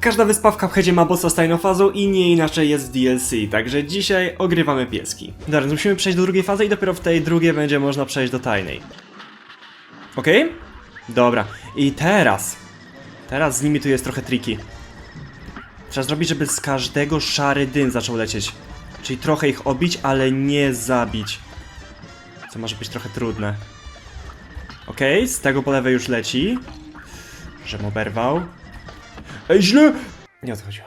Każda wyspa w Cupheadzie ma bossa z tajną fazą i nie inaczej jest w DLC, także dzisiaj ogrywamy pieski. Dobra, musimy przejść do drugiej fazy i dopiero w tej drugiej będzie można przejść do tajnej. Okej? Dobra. I teraz. Teraz z nimi tu jest trochę triki. Trzeba zrobić, żeby z każdego szary dym zaczął lecieć. Czyli trochę ich obić, ale nie zabić. Co może być trochę trudne. Okej, z tego po lewej już leci. Żem oberwał. Ej, źle! Nie o to chodziło.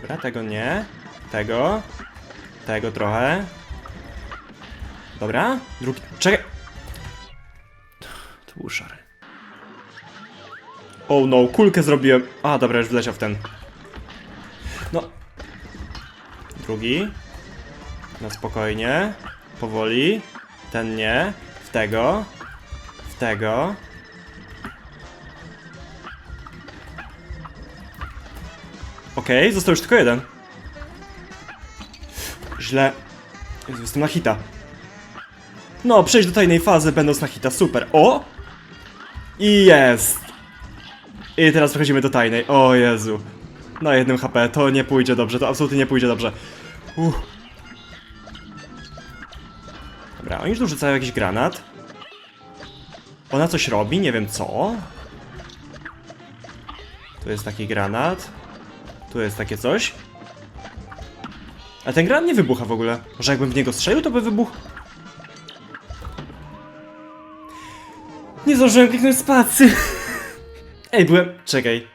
Dobra, tego nie. Tego. Tego trochę. Dobra, drugi. Czekaj! To był szary. Oh no, kulkę zrobiłem. A, dobra, już wleciał w ten. No. Drugi. No spokojnie. Powoli. Ten nie. W tego. W tego. Okej, został już tylko jeden. Źle. Jezu, jestem na hita. No, przejść do tajnej fazy będąc na hita, super. O! I jest! I teraz przechodzimy do tajnej. O Jezu. Na jednym HP, to nie pójdzie dobrze, to absolutnie nie pójdzie dobrze. Uff. Dobra, oni już tu rzucają jakiś granat. Ona coś robi, nie wiem co. Tu jest taki granat. Tu jest takie coś. A ten granat nie wybucha w ogóle. Może jakbym w niego strzelił, to by wybuchł? Nie zdążyłem kliknąć spacy. Ej, byłem... Czekaj.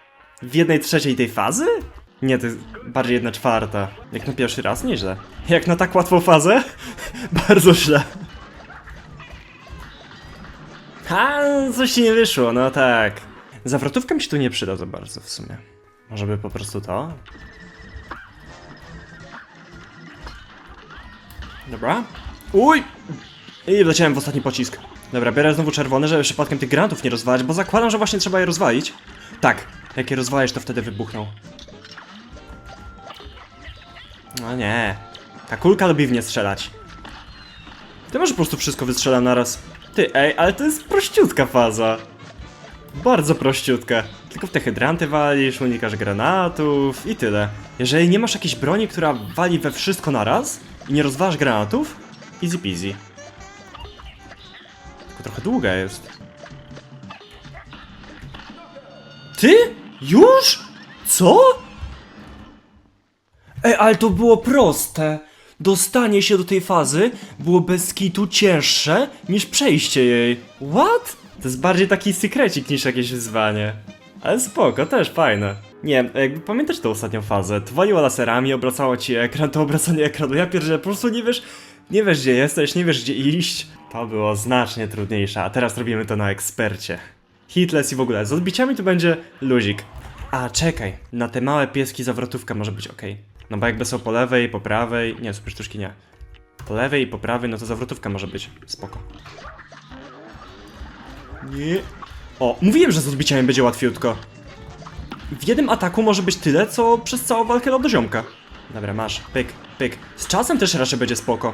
W jednej trzeciej tej fazy? Nie, to jest bardziej jedna czwarta. Jak na pierwszy raz, nieźle. Jak na tak łatwą fazę? Bardzo źle. Ha, coś ci nie wyszło, no tak. Zawrotówka mi się tu nie przyda za bardzo w sumie. Może by po prostu to? Dobra. Uj! I wleciałem w ostatni pocisk. Dobra, biorę znowu czerwony, żeby przypadkiem tych granatów nie rozwalić, bo zakładam, że właśnie trzeba je rozwalić. Tak, jak je rozwalisz, to wtedy wybuchną. No nie. Ta kulka lubi w nie strzelać. Ty może po prostu wszystko wystrzelam naraz. Ty, ej, ale to jest prościutka faza. Bardzo prościutka. Tylko w te hydranty walisz, unikasz granatów i tyle. Jeżeli nie masz jakiejś broni, która wali we wszystko naraz i nie rozwalasz granatów, easy peasy. Tylko trochę długa jest. Ty? Już? Co? Ej, ale to było proste. Dostanie się do tej fazy było bez kitu cięższe niż przejście jej. What? To jest bardziej taki sekrecik niż jakieś wyzwanie. Ale spoko, też fajne. Nie, jakby pamiętasz tę ostatnią fazę, waliła laserami, obracało ci ekran, to obracanie ekranu, ja pierdzielę, po prostu nie wiesz, nie wiesz gdzie jesteś, nie wiesz gdzie iść. To było znacznie trudniejsze, a teraz robimy to na ekspercie. Hitless i w ogóle, z odbiciami to będzie luzik. A czekaj, na te małe pieski zawrotówka może być ok. No bo jakby są po lewej, po prawej, nie, super sztuczki nie. Po lewej i po prawej, no to zawrotówka może być, spoko. Nie. O, mówiłem, że z odbiciami będzie łatwiutko. W jednym ataku może być tyle, co przez całą walkę do ziomka. Dobra, masz, pyk, pyk. Z czasem też raczej będzie spoko.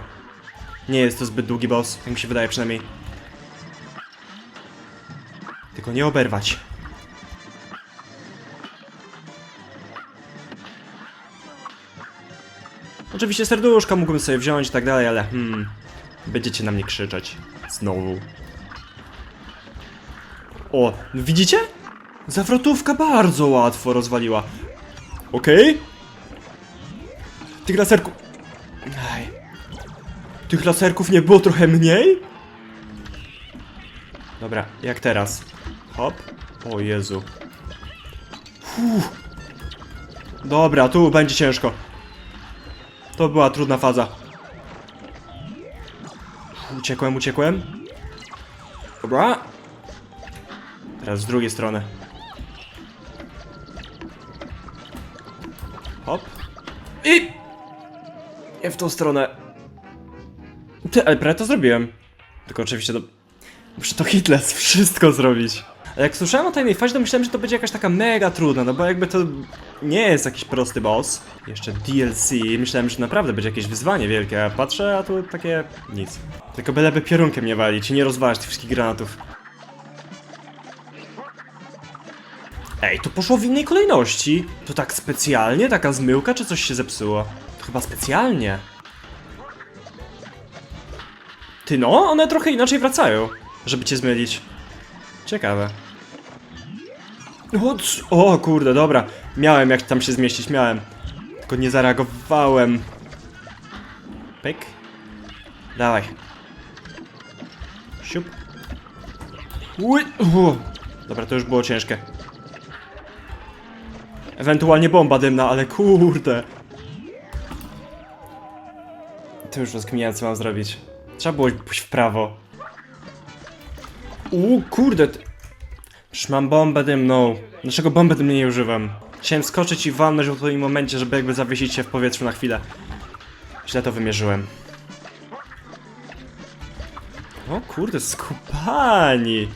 Nie jest to zbyt długi boss, jak mi się wydaje przynajmniej. Tylko nie oberwać. Oczywiście serduszka mógłbym sobie wziąć i tak dalej, ale hmm... Będziecie na mnie krzyczeć. Znowu. O, widzicie? Zawrotówka bardzo łatwo rozwaliła. Okej? Tych laserków... Aj. Tych laserków nie było trochę mniej? Dobra, jak teraz? Hop. O Jezu. Fuh. Dobra, tu będzie ciężko. To była trudna faza. Uciekłem, uciekłem. Dobra. Teraz z drugiej strony. Hop. I... Nie w tą stronę. Ty, ale prawie to zrobiłem. Tylko oczywiście to... Muszę to Hitless wszystko zrobić. Ale jak słyszałem o tajnej fazie, to myślałem, że to będzie jakaś taka mega trudna, no bo jakby to nie jest jakiś prosty boss. Jeszcze DLC, myślałem, że naprawdę będzie jakieś wyzwanie wielkie, a patrzę, a tu takie... nic. Tylko byleby piorunkiem nie walić i nie rozwalać tych wszystkich granatów. Ej, to poszło w innej kolejności. To tak specjalnie? Taka zmyłka, czy coś się zepsuło? To chyba specjalnie. Ty no, one trochę inaczej wracają, żeby cię zmylić. Ciekawe. O, o kurde, dobra. Miałem jak tam się zmieścić, miałem. Tylko nie zareagowałem. Pyk. Dawaj. Siup. Uj, u. Dobra, to już było ciężkie. Ewentualnie bomba dymna, ale kurde. To już rozkminiałem, co mam zrobić. Trzeba było pójść w prawo. U, kurde. Przecież mam bombę dymną. Dlaczego bombę dymnej nie używam? Chciałem skoczyć i walnąć w odpowiednim momencie, żeby jakby zawiesić się w powietrzu na chwilę. Źle to wymierzyłem. O kurde, skupani.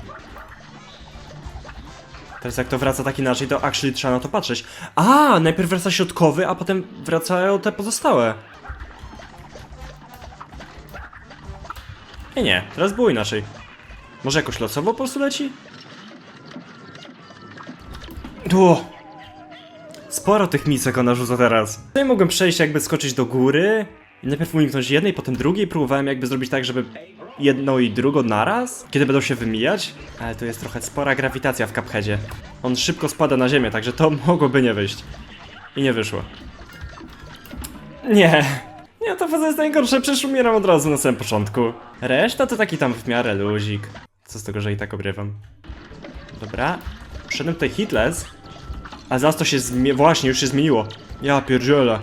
Teraz jak to wraca tak inaczej, to actually trzeba na to patrzeć. A, najpierw wraca środkowy, a potem wracają te pozostałe. Nie, nie, teraz było inaczej. Może jakoś losowo po prostu leci? O! Sporo tych misek ona rzuca teraz. Tutaj mogłem przejść jakby skoczyć do góry najpierw uniknąć jednej, potem drugiej. Próbowałem jakby zrobić tak, żeby jedną i drugą naraz, kiedy będą się wymijać. Ale tu jest trochę spora grawitacja w Cupheadzie. On szybko spada na ziemię, także to mogłoby nie wyjść. I nie wyszło. Nie. Nie, to faza jest najgorsza, przecież umieram od razu na samym początku. Reszta to taki tam w miarę luzik. Co z tego, że i tak obrywam. Dobra. Wszedłem tutaj hitless. A zaraz to się zmie... Właśnie, już się zmieniło. Ja pierdzielę.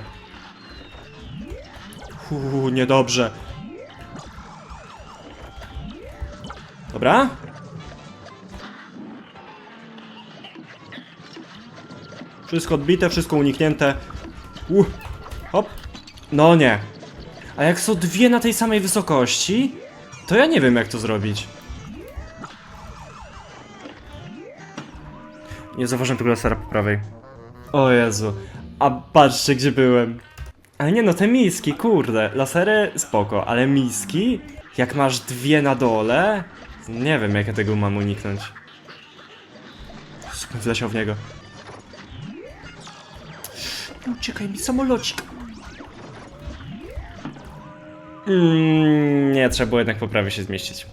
Uuu, niedobrze. Dobra. Wszystko odbite, wszystko uniknięte. Uh, hop. No nie. A jak są dwie na tej samej wysokości, to ja nie wiem jak to zrobić. Nie zauważyłem tego lasera po prawej. O Jezu. A patrzcie gdzie byłem. Ale nie no, te miski, kurde. Lasery spoko, ale miski? Jak masz dwie na dole? Nie wiem jak ja tego mam uniknąć. Wleciał w niego. Uciekaj mi samolocik. Mm, nie, trzeba było jednak po prawej się zmieścić.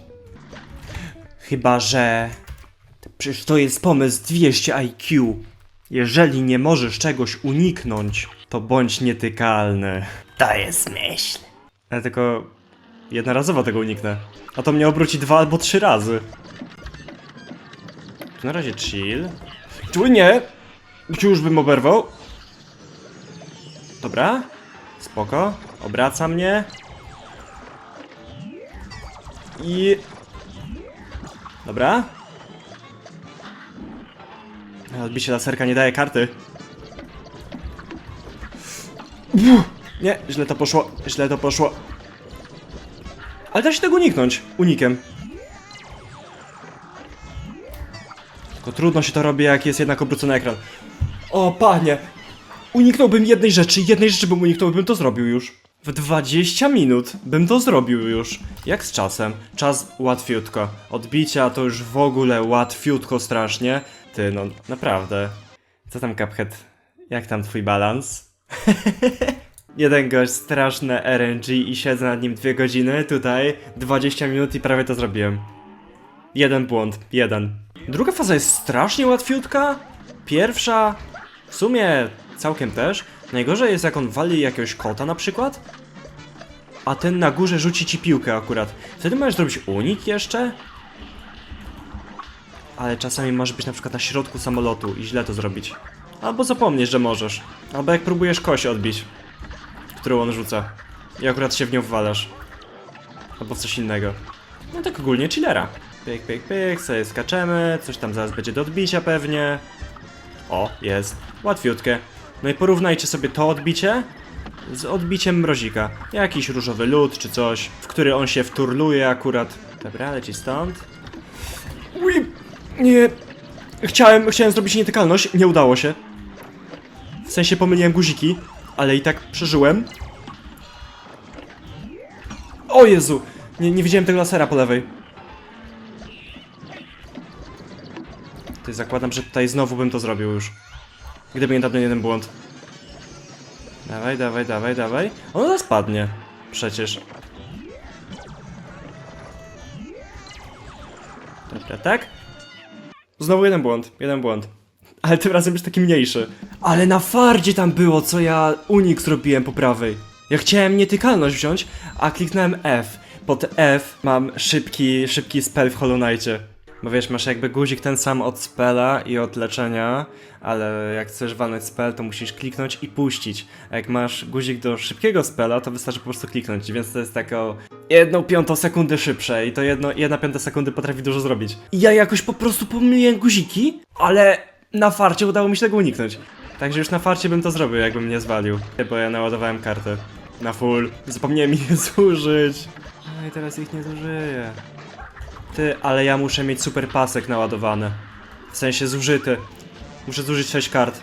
Chyba, że... Przecież to jest pomysł 200 IQ. Jeżeli nie możesz czegoś uniknąć, to bądź nietykalny. To jest myśl. Ale tylko jednorazowo tego uniknę. A to mnie obróci dwa albo trzy razy. Tu na razie chill. Tu nie! Tu już bym oberwał. Dobra. Spoko. Obraca mnie. I... Dobra. Odbicie laserka nie daje karty. Nie, źle to poszło, źle to poszło. Ale da się tego uniknąć, unikiem. Tylko trudno się to robi, jak jest jednak obrócony ekran. O, panie! Uniknąłbym jednej rzeczy, jednej rzeczy bym uniknął, bym to zrobił już. W 20 minut bym to zrobił już. Jak z czasem? Czas łatwiutko. Odbicia to już w ogóle łatwiutko strasznie. Ty, no naprawdę. Co tam, Cuphead? Jak tam twój balans? Jeden gość, straszne RNG i siedzę nad nim dwie godziny, tutaj 20 minut i prawie to zrobiłem. Jeden błąd, jeden. Druga faza jest strasznie łatwiutka. Pierwsza, w sumie całkiem też. Najgorzej jest jak on wali jakiegoś kota na przykład. A ten na górze rzuci ci piłkę akurat. Wtedy możesz zrobić unik jeszcze. Ale czasami możesz być na przykład na środku samolotu i źle to zrobić. Albo zapomnieć, że możesz. Albo jak próbujesz kość odbić, którą on rzuca. I akurat się w nią wwalasz. Albo w coś innego. No tak ogólnie chillera. Pyk, pyk, pyk, sobie skaczemy, coś tam zaraz będzie do odbicia pewnie. O, jest. Łatwiutkie. No i porównajcie sobie to odbicie z odbiciem mrozika. Jakiś różowy lód czy coś, w który on się wturluje akurat. Dobra, leci stąd. Ui, nie. Chciałem, chciałem zrobić nietykalność, nie udało się. W sensie pomyliłem guziki, ale i tak przeżyłem. O Jezu! Nie, nie widziałem tego lasera po lewej. Tutaj zakładam, że tutaj znowu bym to zrobił już. Gdyby nie ten jeden błąd. Dawaj, dawaj, dawaj, dawaj. Ono zaraz padnie. Przecież. Dobra, tak? Znowu jeden błąd, jeden błąd. Ale tym razem już taki mniejszy. Ale na fardzie tam było, co ja unik zrobiłem po prawej. Ja chciałem nietykalność wziąć, a kliknąłem F. Pod F mam szybki, szybki spell w Hollow Knightie. Bo wiesz, masz jakby guzik ten sam od spela i od leczenia, ale jak chcesz walnąć spell, to musisz kliknąć i puścić. A jak masz guzik do szybkiego spela, to wystarczy po prostu kliknąć, więc to jest tak o jedną piątą sekundy szybsze i to jedno, jedna piąta sekundy potrafi dużo zrobić. I ja jakoś po prostu pomyliłem guziki, ale na farcie udało mi się tego uniknąć. Także już na farcie bym to zrobił, jakbym mnie zwalił. Bo ja naładowałem kartę. Na full. Zapomniałem ich zużyć. No i teraz ich nie zużyję. Ty, ale ja muszę mieć super pasek naładowany. W sensie zużyty. Muszę zużyć 6 kart.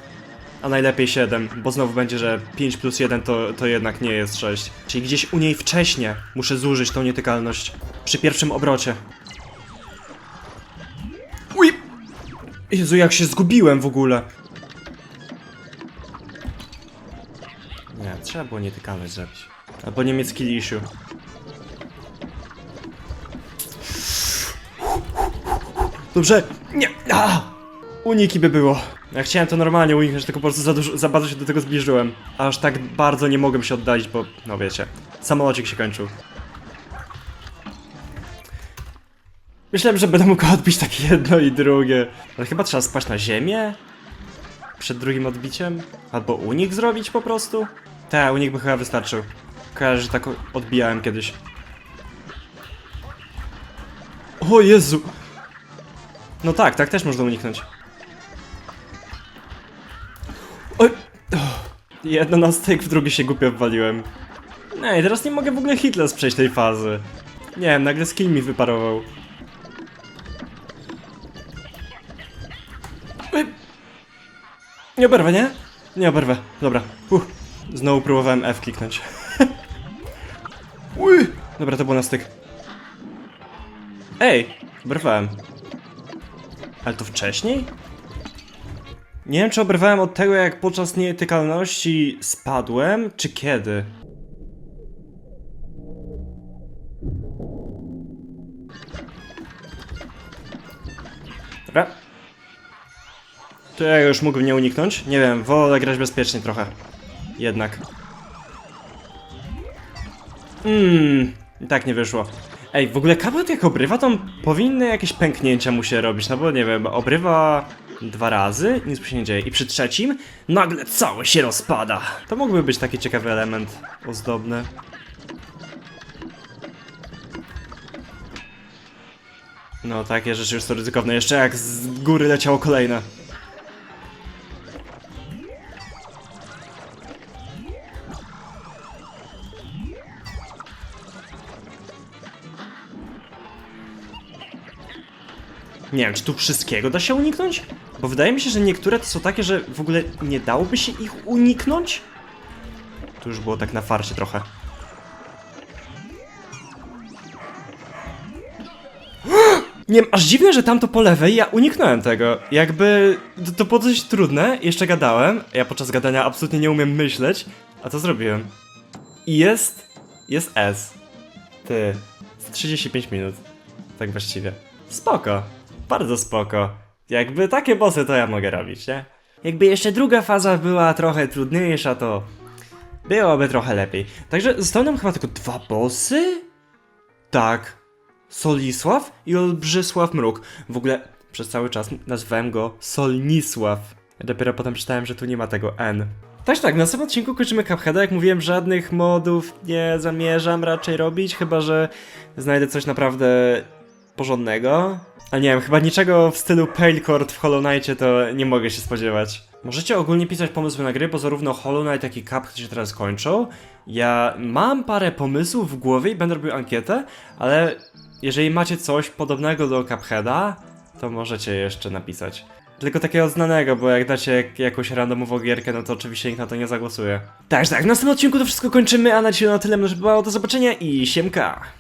A najlepiej 7, bo znowu będzie, że 5 plus 1 to, to jednak nie jest 6. Czyli gdzieś u niej wcześnie muszę zużyć tą nietykalność. Przy pierwszym obrocie. Jezu, jak się zgubiłem w ogóle. Nie, trzeba było nietykalność zrobić. Albo niemiecki issue. Dobrze, nie. A! Uniki by było. Ja chciałem to normalnie uniknąć, tylko po prostu za, dużo, za bardzo się do tego zbliżyłem. Aż tak bardzo nie mogłem się oddalić, bo, no wiecie, samolocik się kończył. Myślałem, że będę mógł odbić takie jedno i drugie. Ale chyba trzeba spaść na ziemię? Przed drugim odbiciem? Albo unik zrobić po prostu? Tak, unik by chyba wystarczył. Kojarzę, że tak odbijałem kiedyś. O Jezu! No tak, tak też można uniknąć. Oj! Oh. Jedno na styk, w drugie się głupio wwaliłem. I teraz nie mogę w ogóle hitless przejść tej fazy. Nie wiem, nagle skill mi wyparował. Nie oberwę, nie? Nie oberwę, dobra. Uff. Znowu próbowałem F kliknąć. Uj. Dobra, to było na styk. Ej, oberwałem. Ale to wcześniej? Nie wiem, czy oberwałem od tego, jak podczas nietykalności spadłem, czy kiedy. Dobra. Ja już mógłbym nie uniknąć. Nie wiem, wolę grać bezpiecznie trochę. Jednak. Mmm, tak nie wyszło. Ej, w ogóle kabel jak obrywa, to powinny jakieś pęknięcia mu się robić, no bo nie wiem, obrywa dwa razy, nic mu się nie dzieje. I przy trzecim nagle cały się rozpada. To mógłby być taki ciekawy element ozdobny. No, takie rzeczy już są ryzykowne. Jeszcze jak z góry leciało kolejne. Nie wiem, czy tu wszystkiego da się uniknąć? Bo wydaje mi się, że niektóre to są takie, że w ogóle nie dałoby się ich uniknąć? Tu już było tak na farcie trochę. Nie wiem, aż dziwne, że tamto po lewej, ja uniknąłem tego. Jakby to, to było dość trudne, jeszcze gadałem. Ja podczas gadania absolutnie nie umiem myśleć, a to zrobiłem. I jest. Jest S. Ty. Z 35 minut. Tak właściwie. Spoko. Bardzo spoko. Jakby takie bossy to ja mogę robić, nie? Jakby jeszcze druga faza była trochę trudniejsza, to byłoby trochę lepiej. Także zostały nam chyba tylko dwa bossy? Tak. Solisław i Olbrzysław Mruk. W ogóle przez cały czas nazwałem go Solnisław. Dopiero potem czytałem, że tu nie ma tego N. Także tak, w następnym odcinku kończymy Cupheada. Jak mówiłem, żadnych modów nie zamierzam raczej robić, chyba że znajdę coś naprawdę porządnego. Ale nie wiem, chyba niczego w stylu Palecord w Hollow Knightie to nie mogę się spodziewać. Możecie ogólnie pisać pomysły na gry, bo zarówno Hollow Knight, jak i Cuphead się teraz kończą. Ja mam parę pomysłów w głowie i będę robił ankietę, ale jeżeli macie coś podobnego do Cupheada, to możecie jeszcze napisać. Tylko takiego znanego, bo jak dacie jak, jakąś randomową gierkę, no to oczywiście nikt na to nie zagłosuje. Także tak, w następnym odcinku to wszystko kończymy, a na dzisiaj na tyle, że było do zobaczenia i siemka!